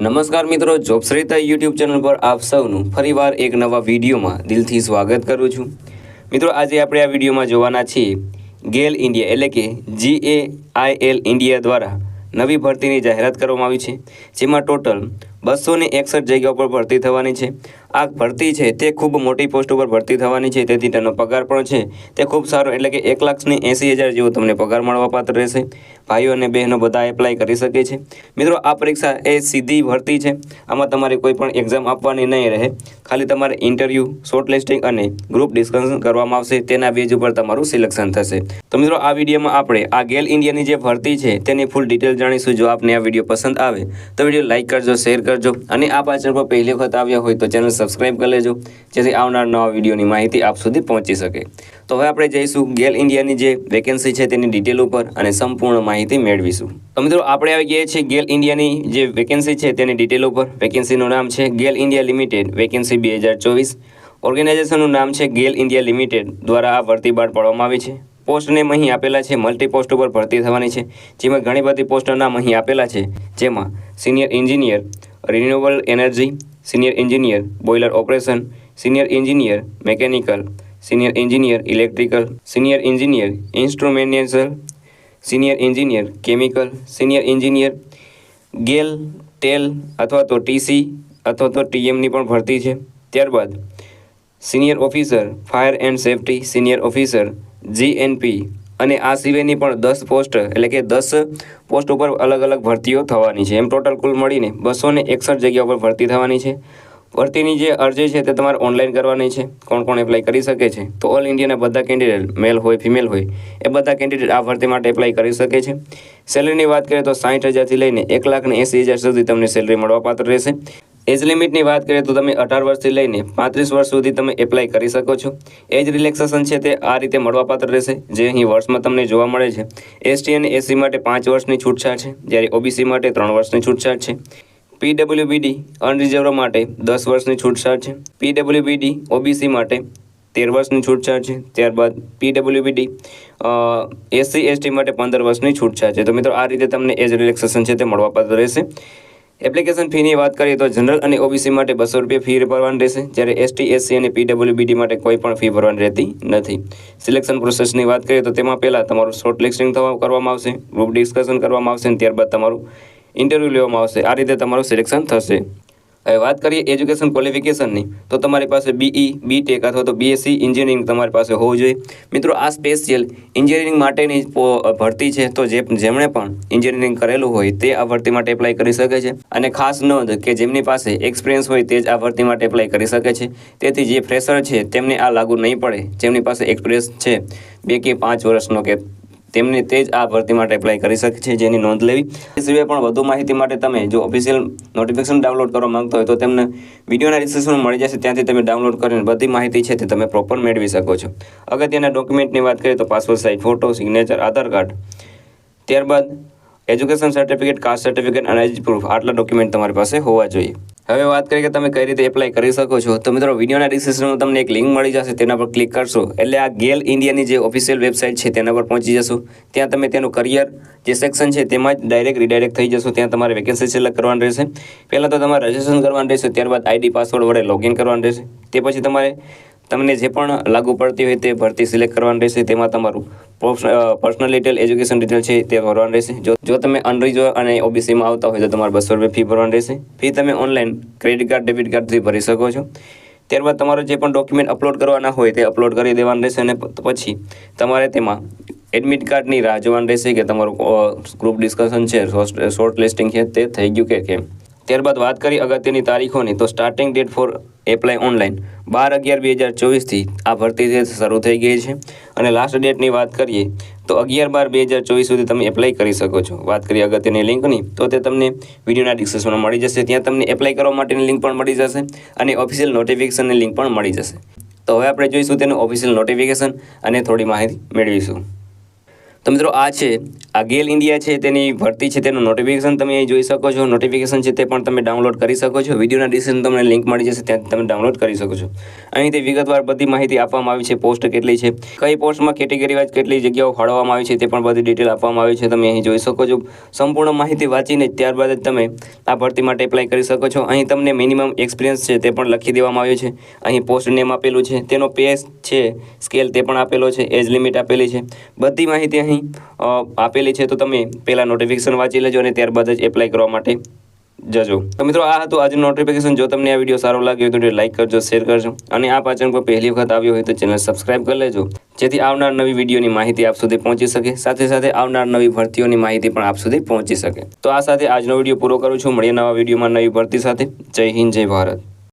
નમસ્કાર મિત્રો, જોબશ્રેતા YouTube channel પર આપ સૌનું ફરીવાર એક નવા વિડીયોમાં દિલથી સ્વાગત કરું છું. મિત્રો, આજે આપણે આ વિડીયોમાં જોવાના છીએ ગેલ ઇન્ડિયા, એટલે કે જી એ આઈ એલ ઇન્ડિયા દ્વારા નવી ભરતીની જાહેરાત કરવામાં આવી છે, જેમાં ટોટલ બસો ને એકસઠ જગ્યાઓ પર ભરતી થવાની છે. આ ભરતી છે. તે ખૂબ મોટી પોસ્ટ ઉપર ભરતી થવાની છે. તેથી તેનો પગાર પણ છે. તે ખૂબ સારો, એટલે કે એક લાખની એંસી હજાર જેવો તમને પગાર મળવાપાત્ર રહેશે. ભાઈઓ અને બહેનો બધા એપ્લાય કરી શકે છે. મિત્રો, આ પરીક્ષા એ સીધી ભરતી છે. આમાં તમારે કોઈ પણ એક્ઝામ આપવાની નહીં રહે. ખાલી તમારે ઇન્ટરવ્યૂ શોર્ટ લિસ્ટિંગ અને ગ્રુપ ડિસ્કશન કરવામાં આવશે. તેના બેઝ ઉપર તમારું સિલેક્શન થશે. તો મિત્રો, આ વિડીયોમાં આપણે આ ગેલ ઇન્ડિયાની જે ભરતી છે, તેની ફૂલ ડિટેલ જાણીશું જો આપને આ વીડિયો પસંદ આવે. તો વીડિયો લાઇક કરજો શેર કરજો અને આ પાછળ પર પહેલી વખત આવ્યા હોય તો ચેનલ સબસ્ક્રાઇબ કરી લેજો, જેથી આવનાર નવા વિડીયોની માહિતી આપ સુધી પહોંચી શકે. તો હવે આપણે જઈશું ગેલ ઇન્ડિયાની જે વેકેન્સી છે તેની ડિટેલ ઉપર અને સંપૂર્ણ માહિતી મેળવીશું. તો મિત્રો, આપણે આવી ગયા છીએ ગેલ ઇન્ડિયાની જે વેકેન્સી છે તેની ડિટેલ ઉપર. વેકેન્સીનું નામ છે ગેલ ઇન્ડિયા લિમિટેડ વેકેન્સી બે હજાર ચોવીસ. ઓર્ગેનાઇઝેશનનું નામ છે ગેલ ઇન્ડિયા લિમિટેડ, દ્વારા આ ભરતી બહાર પાડવામાં આવી છે. પોસ્ટ નેમ અહીં આપેલા છે મલ્ટી પોસ્ટ ઉપર ભરતી થવાની છે. જેમાં ઘણી બધી પોસ્ટના અહીં આપેલા છે, જેમાં senior engineer renewable energy senior engineer boiler operation senior engineer mechanical senior engineer electrical senior engineer instrumentation senior engineer chemical senior engineer ગેલ ટેલ અથવા તો ટીસી અથવા તો ટીએમની પણ ભરતી છે. ત્યારબાદ senior officer fire and safety senior officer GNP અને આ સિવાયની પણ દસ પોસ્ટ, એટલે કે દસ પોસ્ટ ઉપર અલગ અલગ ભરતીઓ થવાની છે. એમ ટોટલ કુલ મળીને બસો એકસઠ જગ્યા ઉપર ભરતી થવાની છે. ભરતીની જે અરજી છે તે તમારે ઓનલાઈન કરવાની છે. કોણ કોણ એપ્લાય કરી શકે છે? તો ઓલ ઇન્ડિયાના બધા કેન્ડિડેટ મેલ હોય ફિમેલ હોય, એ બધા કેન્ડિડેટ આ ભરતી માટે એપ્લાય કરી શકે છે. સેલરીની વાત કરીએ તો સાઠ હજારથી લઈને એક લાખ ને એંસી હજાર સુધી તમને સેલરી મળવાપાત્ર રહેશે. એજ લિમિટની વાત કરીએ તો તમે અઢાર વર્ષથી લઈને પાંત્રીસ વર્ષ સુધી તમે એપ્લાય કરી શકો છો. એજ રિલેક્સેશન છે તે આ રીતે મળવાપાત્ર રહેશે. જે અહીં વર્ષમાં તમને જોવા મળે છે. એસટી અને એસસી માટે પાંચ વર્ષની છૂટછાટ છે. જ્યારે ઓબીસી માટે ત્રણ વર્ષની છૂટછાટ છે. પીડબ્લ્યુબીડી અનરિઝર્વ માટે દસ વર્ષની છૂટછાટ છે. પીડબ્લ્યુબીડી ઓબીસી માટે તેર વર્ષની છૂટછાટ છે. ત્યારબાદ પીડબ્લ્યુબીડી એસસી એસટી માટે પંદર વર્ષની છૂટછાટ છે. તો મિત્રો, આ રીતે તમને એજ રિલેક્સેશન છે તે મળવાપાત્ર રહેશે. એપ્લિકેશન ફીની વાત કરીએ તો જનરલ અને ઓબીસી માટે બસો રૂપિયા ફી ભરવાની રહેશે. જ્યારે એસટી એસસી અને પીડબ્લ્યુબીડી માટે કોઈ પણ ફી ભરવાની રહેતી નથી. સિલેક્શન પ્રોસેસની વાત કરીએ તો તેમાં પહેલાં તમારું શોર્ટ લિસ્ટિંગ થવા કરવામાં આવશે ગ્રુપ ડિસ્કશન કરવામાં આવશે અને ત્યારબાદ તમારું ઇન્ટરવ્યૂ લેવામાં આવશે. આ રીતે તમારું સિલેક્શન થશે. હવે વાત કરીએ એજ્યુકેશન ક્વોલિફિકેશનની તો તમારી પાસે બીઈ બીટેક અથવા તો બીએસસી એન્જિનિયરિંગ તમારી પાસે હોવું જોઈએ. મિત્રો, આ સ્પેશિયલ એન્જિનિયરિંગ માટેની ભરતી છે, તો જે, જેમણે પણ એન્જિનિયરિંગ કરેલું હોય તે આ ભરતી માટે એપ્લાય કરી શકે છે. અને ખાસ નોંધ કે જેમની પાસે એક્સપિરિયન્સ હોય તે જ આ ભરતી માટે એપ્લાય કરી શકે છે. તેથી જે ફ્રેશર છે, તેમને આ લાગુ નહીં પડે. જેમની પાસે એક્સપિરિયન્સ છે, બે કે પાંચ વર્ષનો કે તેમને તે જ આ ભરતી માટે એપ્લાય કરી શકે છે જેની નોંધ લેવી. એ સિવાય પણ વધુ માહિતી માટે તમે જો ઓફિશિયલ નોટિફિકેશન ડાઉનલોડ કરવા માંગતા હોય તો તેમને વિડીયોના ડિસ્ક્રિપ્શન મળી જશે, ત્યાંથી તમે ડાઉનલોડ કરીને બધી માહિતી છે તે તમે પ્રોપર મેળવી શકો છો. અગત્યના ડોક્યુમેન્ટની વાત કરીએ તો passport size photo signature Aadhaar card ત્યારબાદ એજ્યુકેશન સર્ટિફિકેટ કાસ્ટ સર્ટિફિકેટ અને એજ પ્રૂફ આટલા ડોક્યુમેન્ટ તમારી પાસે હોવા જોઈએ. હવે વાત કરીએ કે તમે કઈ રીતે એપ્લાય કરી શકો છો. તો મિત્રો, વિડીયોના ડિસ્ક્રિપ્શનમાં તમને એક લિંક મળી જશે, તેના પર ક્લિક કરશો. એટલે આ ગેલ ઇન્ડિયાની જે ઓફિશિયલ વેબસાઇટ છે, તેના પર પહોંચી જશો. ત્યાં તમે તેનું કરિયર જે સેક્શન છે, તેમાં જ ડાયરેક્ટ રીડાયરેક્ટ થઈ જશો. ત્યાં તમારે વેકેન્સી સિલેક્ટ કરવાની રહેશે. પહેલાં તો તમારે રજિસ્ટ્રેશન કરવાનું રહેશે, ત્યારબાદ આઈડી પાસવર્ડ વડે લોગિન કરવાનું રહેશે. તે પછી તમારે તમને જે પણ લાગુ પડતી હોય તે ભરતી સિલેક્ટ કરવાની રહેશે. તેમાં તમારું પર્સનલ ડિટેલ એજ્યુકેશન ડિટેલ છે તે ભરવાનું રહેશે. જો તમે અનરિઝર્વ અને ઓબીસીમાં આવતા હોય તો તમારે બસો રૂપિયા ફી ભરવાની રહેશે. ફી તમે ઓનલાઈન ક્રેડિટ કાર્ડ ડેબિટ કાર્ડથી ભરી શકો છો. ત્યારબાદ તમારે જે પણ ડોક્યુમેન્ટ અપલોડ કરવાના હોય તે અપલોડ કરી દેવાનું રહેશે અને પછી તમારે તેમાં એડમિટ કાર્ડની રાહ જોવાની રહેશે કે તમારું ગ્રુપ ડિસ્કશન છે શોર્ટ લિસ્ટિંગ છે તે થઈ ગયું કે કેમ? ત્યારબાદ વાત કરી અગત્યની તારીખોની, તો starting date for apply online બાર અગિયાર બે હજાર ચોવીસથી આ ભરતી શરૂ થઈ ગઈ છે. અને લાસ્ટ ડેટની વાત કરીએ, તો અગિયાર બાર બે હજાર ચોવીસ સુધી તમે એપ્લાય કરી શકો છો. વાત કરીએ અગત્યની લિંકની તો તે તમને વિડીયોના ડિસ્ક્રિપ્શનમાં મળી જશે. ત્યાં તમને એપ્લાય કરવા માટેની લિંક પણ મળી જશે અને ઓફિશિયલ નોટિફિકેશનની લિંક પણ મળી જશે. તો હવે આપણે જોઈશું તેનું ઓફિશિયલ નોટિફિકેશન અને થોડી માહિતી મેળવીશું. તો મિત્રો આ છે, આ ગેલ ઇન્ડિયા છે, તેની ભરતી છે, તેનું નોટિફિકેશન તમે અહીં જોઈ શકો છો. નોટિફિકેશન છે તે પણ તમે ડાઉનલોડ કરી શકો છો. વિડીયોના ડિસ્ક્રિપ્શન તમને લિંક મળી જશે, ત્યાં તમે ડાઉનલોડ કરી શકો છો. અહીંથી વિગતવાર બધી માહિતી આપવામાં આવી છે પોસ્ટ કેટલી છે, કઈ પોસ્ટમાં કેટેગરી વાઇઝ કેટલી જગ્યાઓ ફાળવવામાં આવી છે તે પણ બધી ડિટેલ આપવામાં આવી છે, તમે અહીં જોઈ શકો છો. સંપૂર્ણ માહિતી વાંચીને ત્યારબાદ જ તમે આ ભરતી માટે એપ્લાય કરી શકો છો. અહીં તમને મિનિમમ એક્સપિરિયન્સ છે તે પણ લખી દેવામાં આવ્યું છે. અહીં પોસ્ટ નેમ આપેલું છે, તેનો પે છે સ્કેલ તે પણ આપેલો છે એજ લિમિટ આપેલી છે. બધી માહિતી અહીં આપેલી છે, તો તમે પહેલાં નોટિફિકેશન વાંચી લેજો અને ત્યારબાદ જ એપ્લાય કરવા માટે જજો. તો મિત્રો, આ હતું આજનું નોટિફિકેશન જો તમને આ વીડિયો સારો લાગ્યો તો લાઇક કરજો શેર કરજો અને આ પાચન પર પહેલી વખત આવ્યો હોય તો ચેનલ સબસ્ક્રાઇબ કરી લેજો. જેથી આવનાર નવી વિડીયોની માહિતી આપ સુધી પહોંચી શકે. સાથે સાથે આવનાર નવી ભરતીઓની માહિતી પણ આપ સુધી પહોંચી શકે. તો આ સાથે આજનો વીડિયો પૂરો કરું છું. મળીએ નવા વિડીયોમાં નવી ભરતી સાથે. જય હિન્દ, જય ભારત.